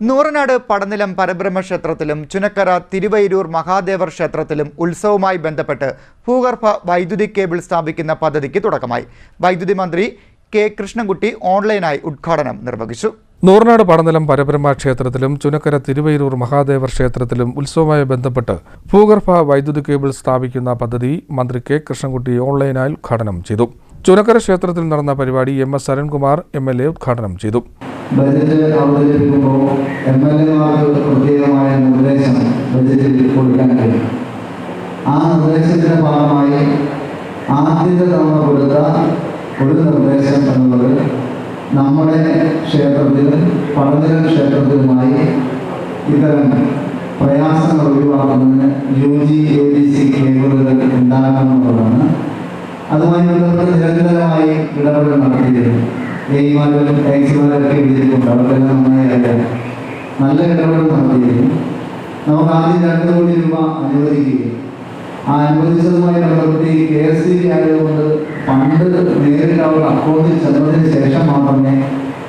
നൂറനാട് പടനിലം പരബ്രഹ്മ ക്ഷേത്രത്തിലും ചുനക്കര തിരുവൈരൂർ മഹാദേവർ ക്ഷേത്രത്തിലും ഉത്സവവുമായി ബന്ധപ്പെട്ട് ഭൂഗർഭ വൈദ്യുതി കേബിൾ സ്ഥാപിക്കുന്ന പദ്ധതിക്ക് തുടക്കമായി. വൈദ്യുതി മന്ത്രി കെ കൃഷ്ണൻകുട്ടി ഓൺലൈനായി ഉദ്ഘാടനം നിർവഹിച്ചു. നൂറനാട് പടനിലം പരബ്രഹ്മ ക്ഷേത്രത്തിലും ചുനക്കര തിരുവൈരൂർ മഹാദേവർ ക്ഷേത്രത്തിലും ഉത്സവവുമായി ബന്ധപ്പെട്ട് ഭൂഗർഭ വൈദ്യുതി കേബിൾ സ്ഥാപിക്കുന്ന പദ്ധതി മന്ത്രി കെ കൃഷ്ണൻകുട്ടി ഓൺലൈനായി ഉദ്ഘാടനം ചെയ്തു. ചുനക്കര ക്ഷേത്രത്തിൽ നടന്ന പരിപാടി M S Arunkumar M L A ഉദ്ഘാടനം ചെയ്തു. ബജറ്റ് അവതരിപ്പിക്കുമ്പോൾ എം എൽ എമാർക്ക് പ്രത്യേകമായ നിർദ്ദേശം ബജറ്റിൽ കൊടുക്കാൻ കഴിയും. ആ നിർദ്ദേശത്തിന്റെ ഭാഗമായി ആദ്യത്തെ തവണ കൊടുത്ത ഒരു നിർദ്ദേശം എന്നുള്ളത് നമ്മുടെ ക്ഷേത്രത്തിലും പഠന ക്ഷേത്രത്തിലുമായി ഇത്തരം പ്രയാസങ്ങൾ ഒഴിവാക്കുന്നതിന് U G A D C കേബിളുകൾ ഉണ്ടാകണമെന്നുള്ളതാണ് അതുമായി നിരന്തരമായി ഇടപെടൽ നടത്തിയിരുന്നു. എയ്മാരും ടാക്സിമാരൊക്കെ എഴുതിയിട്ടുണ്ട് അവർക്കെല്ലാം നന്നായി അറിയാം. നല്ല ഇടപെടൽ നടത്തിയിരുന്നു. നമുക്ക് ആദ്യം രണ്ട് കോടി രൂപ അനുവദിക്കുകയും ആ അനുവദിച്ചതുമായി ബന്ധപ്പെട്ട് ഈ കെ എസ് സി ബി ആയതുകൊണ്ട് ഫണ്ട് നേരിട്ട് അവരുടെ അക്കൗണ്ടിൽ ചെന്നതിന് ശേഷം മാത്രമേ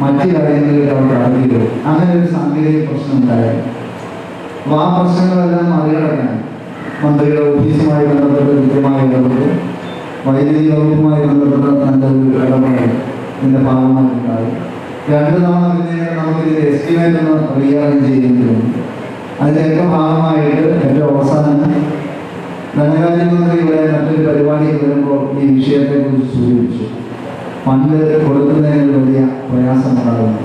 മറ്റു കാര്യങ്ങളിലേക്ക് അവർ നടത്തിയിട്ടുള്ളൂ അങ്ങനെ ഒരു സാങ്കേതിക പ്രശ്നം ഉണ്ടായിരുന്നു. അപ്പോൾ ആ പ്രശ്നങ്ങളെല്ലാം മറികടക്കാൻ മന്ത്രിയുടെ ഓഫീസുമായി ബന്ധപ്പെട്ട് കൃത്യമായി ഇടപെട്ടു വൈദ്യുതി വകുപ്പുമായി ബന്ധപ്പെട്ട നല്ലൊരു ഇടപെടൽ ഇതിന്റെ ഭാഗമായി ഉണ്ടായി. രണ്ട് തവണ പിന്നെ നമുക്ക് ഇതിന്റെ എസ്റ്റിമേറ്റ് ഒന്ന് റീഅറേഞ്ച് ചെയ്യേണ്ടതുണ്ട് അതിന്റെയൊക്കെ ഭാഗമായിട്ട് എന്റെ അവസാനം ധനകാര്യമന്ത്രി ഇവിടെ മറ്റൊരു പരിപാടി വരുമ്പോൾ ഈ വിഷയത്തെ വിഷയത്തെക്കുറിച്ച് സൂചിപ്പിച്ചു. പണ്ട് കൊടുക്കുന്നതിന് വലിയ പ്രയാസമുണ്ടാകുന്നു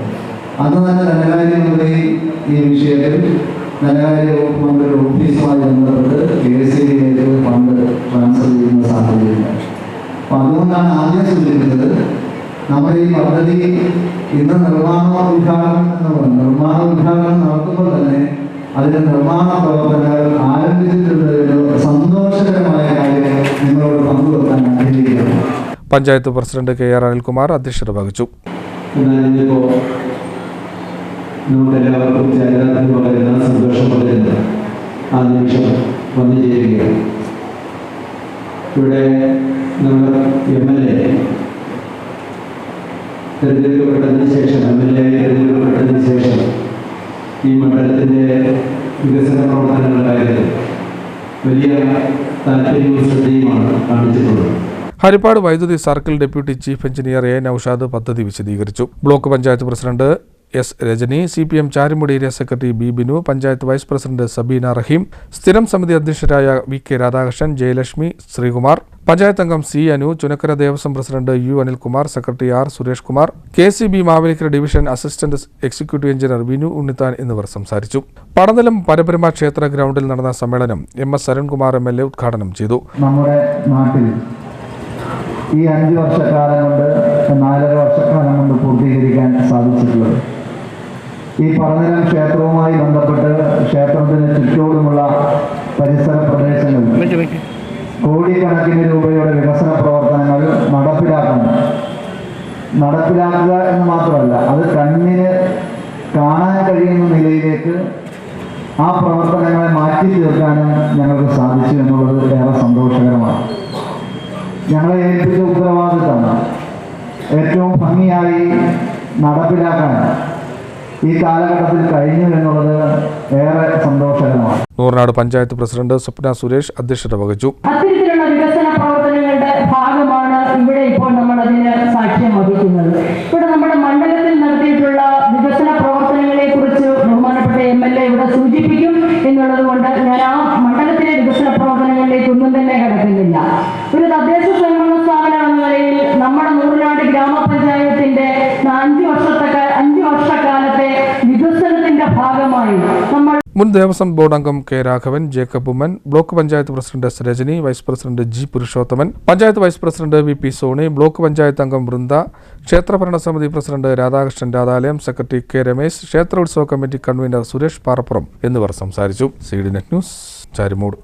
അന്ന് തന്നെ ധനകാര്യമന്ത്രി ഈ വിഷയത്തിൽ ധനകാര്യ വകുപ്പ് മന്ത്രിയുടെ ഓഫീസുമായി ബന്ധപ്പെട്ട് കെ സി ബിയിലേക്ക് ഫണ്ട് ട്രാൻസ്ഫർ ചെയ്യുന്ന സാഹചര്യമുണ്ട് അപ്പം അതുകൊണ്ടാണ് ആദ്യം സൂചിപ്പിച്ചത് നമ്മുടെ ഈ പദ്ധതി ഇന്ന് നിർമ്മാണ ഉദ്ഘാടനം എന്ന് നിർമ്മാണ ഉദ്ഘാടനം നടത്തുമ്പോൾ തന്നെ അതിന്റെ നിർമ്മാണ പ്രവർത്തനങ്ങൾ ആരംഭിച്ചിട്ടുള്ള സന്തോഷകരമായ കാര്യങ്ങൾ നിങ്ങളോട് പങ്കുവെക്കാൻ ആഗ്രഹിക്കുന്നു. Panchayat president K R Anilkumar അധ്യക്ഷത വഹിച്ചു. എന്നാൽ ഇന്നിപ്പോ നമുക്ക് എല്ലാവർക്കും ചരിത്രത്തിൽ പകരുന്ന സന്തോഷം പകരുന്ന ആ നിമിഷം വന്നു ചേരുകയാണ് ഇവിടെ നമ്മുടെ എം എൽ എ തിരഞ്ഞെടുക്കപ്പെട്ടതിന് ശേഷം എം എൽ എ തിരഞ്ഞെടുക്കപ്പെട്ടതിന് ശേഷം ഈ മണ്ഡലത്തിന്റെ വികസന പ്രവർത്തനങ്ങളുടെ വലിയ താല്പര്യവും ശ്രദ്ധയുമാണ് കാണിച്ചിട്ടുള്ളത്. ഹരിപ്പാട് വൈദ്യുതി circle deputy chief engineer A Naushad പദ്ധതി വിശദീകരിച്ചു. Block panchayat president S Rajani C P M Charummoodu area secretary B Binu panchayat vice president Sabeena Raheem സ്ഥിരം സമിതി അധ്യക്ഷരായ വി കെ രാധാകൃഷ്ണൻ ജയലക്ഷ്മി ശ്രീകുമാർ പഞ്ചായത്ത് അംഗം C Anu Chunakkara Devaswom president U Anilkumar secretary R Suresh Kumar K C B Mavelikkara division assistant executive engineer Vinu Unnithan എന്നിവർ സംസാരിച്ചു. പടനിലം പരബ്രഹ്മ ക്ഷേത്ര ഗ്രൗണ്ടിൽ നടന്ന സമ്മേളനം M S Arunkumar M L A ഉദ്ഘാടനം ചെയ്തു. നമ്മുടെ നാട്ടിൽ ഈ അഞ്ച് വർഷക്കാലം കൊണ്ട് നാലര വർഷക്കാലം കൊണ്ട് പൂർത്തീകരിക്കാൻ സാധിച്ചിട്ടുള്ളത് ഈ പറഞ്ഞ ക്ഷേത്രവുമായി ബന്ധപ്പെട്ട് ക്ഷേത്രത്തിന് ചുറ്റോടുമുള്ള പരിസര പ്രദേശങ്ങളിൽ കോടിക്കണക്കിന് രൂപയുടെ വികസന പ്രവർത്തനങ്ങൾ നടപ്പിലാക്കണം നടപ്പിലാക്കുക എന്ന് മാത്രമല്ല അത് കണ്ണിന് കാണാൻ കഴിയുന്ന നിലയിലേക്ക് ആ പ്രവർത്തനങ്ങളെ മാറ്റി തീർക്കാനും ഞങ്ങൾക്ക് സാധിച്ചു എന്നുള്ളത് ഏറെ സന്തോഷകരമാണ്. ഞങ്ങളെ ഈ കാലഘട്ടത്തിൽ കഴിഞ്ഞു എന്നുള്ളത് ഏറെ സന്തോഷകരമാണ്. നൂറിനാട് പഞ്ചായത്ത് പ്രസിഡന്റ് സ്വപ്ന സുരേഷ് അധ്യക്ഷത വഹിച്ചു. അത്തരത്തിലുള്ള വികസന പ്രവർത്തനങ്ങളുടെ ഭാഗമാണ് ഇവിടെ ഇപ്പോൾ നമ്മൾ അതിന് സാക്ഷ്യം വഹിക്കുന്നത്. ഇവിടെ നമ്മുടെ മണ്ഡലത്തിൽ നടത്തിയിട്ടുള്ള വികസന പ്രവർത്തനങ്ങളെ കുറിച്ച് ബഹുമാനപ്പെട്ട എം എൽ എ ഇവിടെ സൂചിപ്പിക്കും എന്നുള്ളത് കൊണ്ട് ഞാൻ ആ മണ്ഡലത്തിലെ വികസന പ്രവർത്തനങ്ങളിലേക്ക് ഒന്നും തന്നെ കിടക്കുന്നില്ല. ഒരു തദ്ദേശ സ്വയംഭരണ സ്ഥാപനം എന്ന നിലയിൽ നമ്മുടെ നൂറിനാട് ഗ്രാമപഞ്ചായത്തിന്റെ അഞ്ചു വർഷത്തെ അഞ്ചു വർഷക്കാലത്തെ വികസനത്തിന്റെ ഭാഗമായി നമ്മൾ മുൻ ദേവസ്വം ബോർഡ് അംഗം K Raghavan Jacob Oommen block panchayat president Rajani vice president G Purushothaman panchayat vice president V P Soni block panchayat അംഗം വൃന്ദ ക്ഷേത്രഭരണ ഭരണസമിതി president Radhakrishnan Radhalayam secretary K Ramesh ക്ഷേത്ര ഉത്സവ കമ്മിറ്റി കൺവീനർ സുരേഷ് പാറപ്പുറം എന്നിവർ സംസാരിച്ചു. C D net news Charummoodu.